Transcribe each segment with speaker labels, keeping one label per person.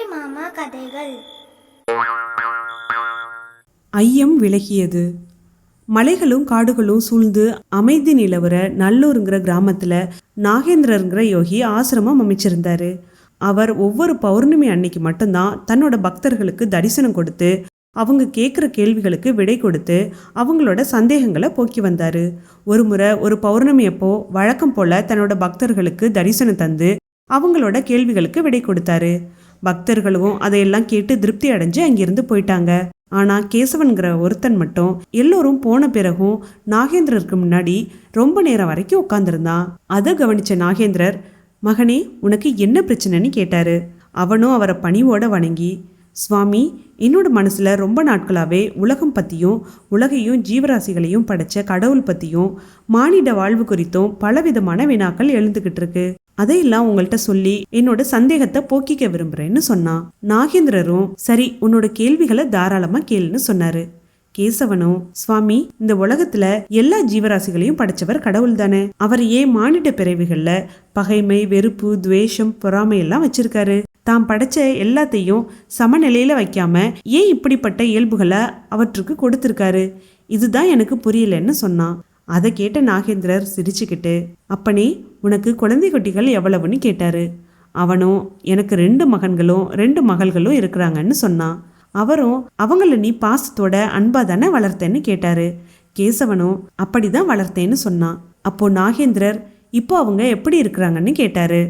Speaker 1: அம்புலி மாமா கதைகள்.
Speaker 2: ஐயம் விலகியது. மலைகளும் காடுகளும் சூழ்ந்து அமைதி நிலவர நல்லூருங்கிற கிராமத்துல நாகேந்திரங்கிற யோகி ஆசிரமம் அமைச்சிருந்தாரு. அவர் ஒவ்வொரு பௌர்ணமி அன்னைக்கு மட்டும்தான் தன்னோட பக்தர்களுக்கு தரிசனம் கொடுத்து அவங்க கேட்குற கேள்விகளுக்கு விடை கொடுத்து அவங்களோட சந்தேகங்களை போக்கி வந்தாரு. ஒரு முறை ஒரு பௌர்ணமி அப்போ வழக்கம் போல தன்னோட பக்தர்களுக்கு தரிசனம் தந்து அவங்களோட கேள்விகளுக்கு விடை கொடுத்தாரு. பக்தர்களும் அதையெல்லாம் கேட்டு திருப்தி அடைஞ்சு அங்கிருந்து போயிட்டாங்க. ஆனா கேசவன்கிற ஒருத்தன் மட்டும் எல்லோரும் போன பிறகும் நாகேந்திரருக்கு முன்னாடி ரொம்ப நேரம் வரைக்கும் உட்காந்துருந்தான் அதை கவனிச்ச நாகேந்திரர் மகனே உனக்கு என்ன பிரச்சனைன்னு கேட்டாரு. அவனும் அவரை பணிவோட வணங்கி சுவாமி என்னோட மனசுல ரொம்ப நாட்களாவே உலகம் பத்தியும் உலகையும் ஜீவராசிகளையும் படைச்ச கடவுள் பத்தியும் மானிட வாழ்வு குறித்தும் பலவிதமான வினாக்கள் எழுந்துகிட்டு இருக்கு. அதையெல்லாம் உங்கள்கிட்ட சொல்லி என்னோட சந்தேகத்தை போக்கிக்க விரும்புறேன்னு சொன்னான் நாகேந்திரரும் சரி உன்னோட கேள்விகளை தாராளமா கேளுன்னு சொன்னாரு. கேசவனும் சுவாமி இந்த உலகத்துல எல்லா ஜீவராசிகளையும் படைச்சவர் கடவுள் தானே. அவர் ஏன் மானிட பிறவிகள்ல பகைமை வெறுப்பு துவேஷம் பொறாமை எல்லாம் வச்சிருக்காரு? தாம் படைச்ச எல்லாத்தையும் சமநிலையில வைக்காம ஏன் இப்படிப்பட்ட இயல்புகளை அவற்றுக்கு கொடுத்திருக்காரு? இதுதான் எனக்கு புரியலன்னு சொன்னான் அதை கேட்ட நாகேந்திரர் சிரிச்சுக்கிட்டு அப்பனே உனக்கு குழந்தை குட்டிகள் எவ்வளவுன்னு கேட்டாரு. அவனும் எனக்கு ரெண்டு மகன்களும் ரெண்டு மகள்களும் இருக்கிறாங்கன்னு சொன்னான் அவரும் அவங்கள நீ பாசத்தோட அன்பா தானே வளர்த்தேன்னு கேட்டாரு. கேசவனும் அப்படிதான் வளர்த்தேன்னு சொன்னான் அப்போ நாகேந்திரர் இப்போ அவங்க எப்படி இருக்கிறாங்கன்னு கேட்டாரு.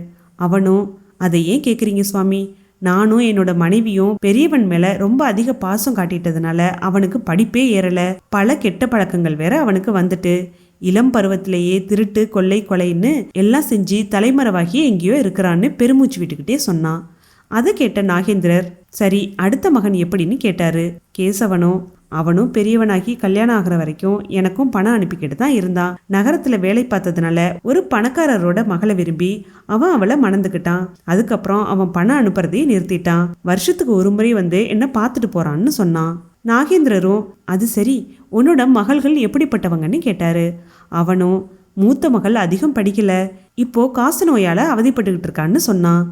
Speaker 2: அவனும் அதை ஏன் கேட்குறீங்க சுவாமி? நானும் என்னோட மனைவியும் பெரியவன் மேல ரொம்ப அதிக பாசம் காட்டிட்டதுனால அவனுக்கு படிப்பே ஏறல. பல கெட்ட பழக்கங்கள் வேற அவனுக்கு வந்துட்டு. இளம் பருவத்திலேயே திருட்டு கொள்ளை கொலைன்னு எல்லாம் செஞ்சு தலைமறைவாகி எங்கேயோ இருக்கிறான்னு பெருமூச்சு விட்டுக்கிட்டே சொன்னான். அதை கேட்ட நாகேந்திரர் சரி அடுத்த மகன் எப்படின்னு கேட்டாரு. கேசவனும் அவனும் பெரியவனாகி கல்யாணம் ஆகிற வரைக்கும் எனக்கும் பணம் அனுப்பிக்கிட்டு தான் இருந்தான். நகரத்துல வேலை பார்த்ததுனால ஒரு பணக்காரரோட மகளை விரும்பி அவன் அவளை மணந்துக்கிட்டான். அதுக்கப்புறம் அவன் பணம் அனுப்புறதையும் நிறுத்திட்டான். வருஷத்துக்கு ஒரு முறை வந்து என்ன பார்த்துட்டு போறான்னு சொன்னான். நாகேந்திரரும் அது சரி உன்னோட மகள்கள் எப்படிப்பட்டவங்கன்னு கேட்டாரு. அவனும் மூத்த மகள் அதிகம் படிக்கல. இப்போ காசு நோயால அவதிப்பட்டுக்கிட்டு இருக்கான்னு சொன்னான்.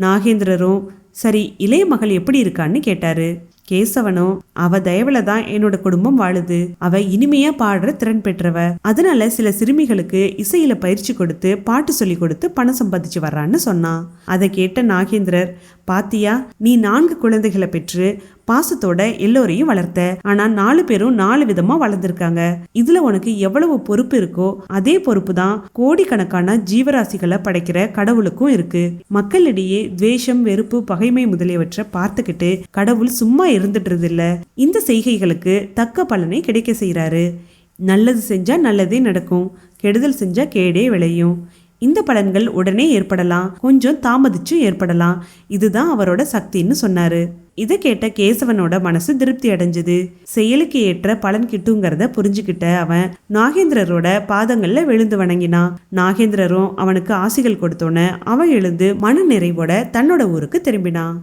Speaker 2: நாகேந்திரரும் சரி இளைய மகள் எப்படி இருக்கான்னு கேட்டாரு. கேசவனும் அவ தயவுல தான் என்னோட குடும்பம் வாழுது. அவ இனிமையா பாடுற திறன் பெற்றவ. அதனால சில சிறுமிகளுக்கு இசையில பயிற்சி கொடுத்து பாட்டு சொல்லி கொடுத்து பணம் சம்பாதிச்சு வர்றான்னு சொன்னான். அதை கேட்ட நாகேந்திரர் பாத்தியா நீ நான்கு குழந்தைகளை பெற்று பாசத்தோட எல்லோரையும் வளர்த்த. ஆனா நாலு பேரும் நாலு விதமா வளர்ந்துருக்காங்க. இதுல உனக்கு எவ்வளவு பொறுப்பு இருக்கோ அதே பொறுப்பு தான் கோடிக்கணக்கான ஜீவராசிகளை படைக்கிற கடவுளுக்கும் இருக்கு. மக்களிடையே துவேஷம் வெறுப்பு பகைமை முதலியவற்றை பார்த்துக்கிட்டு கடவுள் சும்மா இருந்துட்டு இல்ல இந்த செய்கைகளுக்கு தக்க பலனை கிடைக்க செய்கிறாரு நல்லது செஞ்சா நல்லதே நடக்கும். கெடுதல் செஞ்சா கேடே விளையும். இந்த பலன்கள் உடனே ஏற்படலாம். கொஞ்சம் தாமதிச்சும் ஏற்படலாம். இதுதான் அவரோட சக்தின்னு சொன்னாரு. இதை கேட்ட கேசவனோட மனசு திருப்தி அடைஞ்சது. செயலுக்கு ஏற்ற பலன் கிட்டுங்கிறத புரிஞ்சுக்கிட்ட அவன் நாகேந்திரரோட பாதங்கள்ல விழுந்து வணங்கினான். நாகேந்திரரும் அவனுக்கு ஆசிகள் கொடுத்தோன்னே அவன் எழுந்து மன நிறைவோட தன்னோட ஊருக்கு திரும்பினான்.